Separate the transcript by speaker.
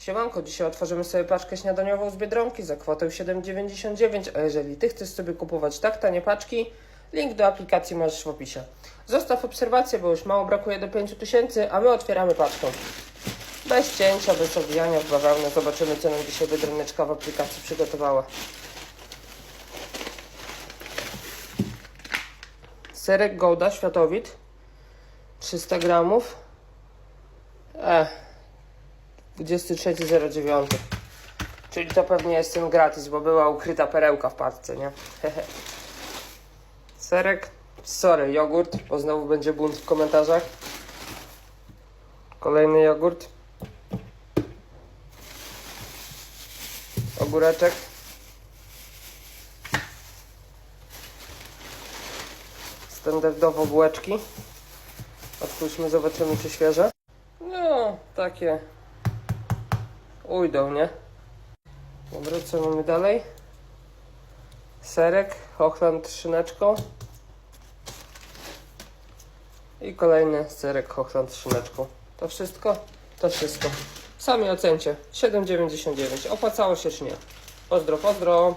Speaker 1: Siemanko, dzisiaj otworzymy sobie paczkę śniadaniową z Biedronki za kwotę 7,99, a jeżeli Ty chcesz sobie kupować tak tanie paczki, link do aplikacji masz w opisie. Zostaw obserwację, bo już mało brakuje do 5000, a my otwieramy paczkę. Bez cięcia, bez owijania w bawełnę. Zobaczymy, co nam dzisiaj Biedroneczka w aplikacji przygotowała. Serek Gouda Światowit 300 gramów. E, 23.09. Czyli to pewnie jest ten gratis, bo była ukryta perełka w paczce, nie? Serek, sorry, jogurt, bo znowu będzie bunt w komentarzach. Kolejny jogurt. Ogóreczek. Standardowo bułeczki. Otwórzmy, zobaczymy czy świeże. No, takie ujdą, nie? Dobra, co mamy dalej? Serek, Hochland szyneczką. I kolejny serek Hochland szyneczką. To wszystko? To wszystko. Sami ocencie. 7,99. Opłacało się czy nie? Pozdro, pozdro.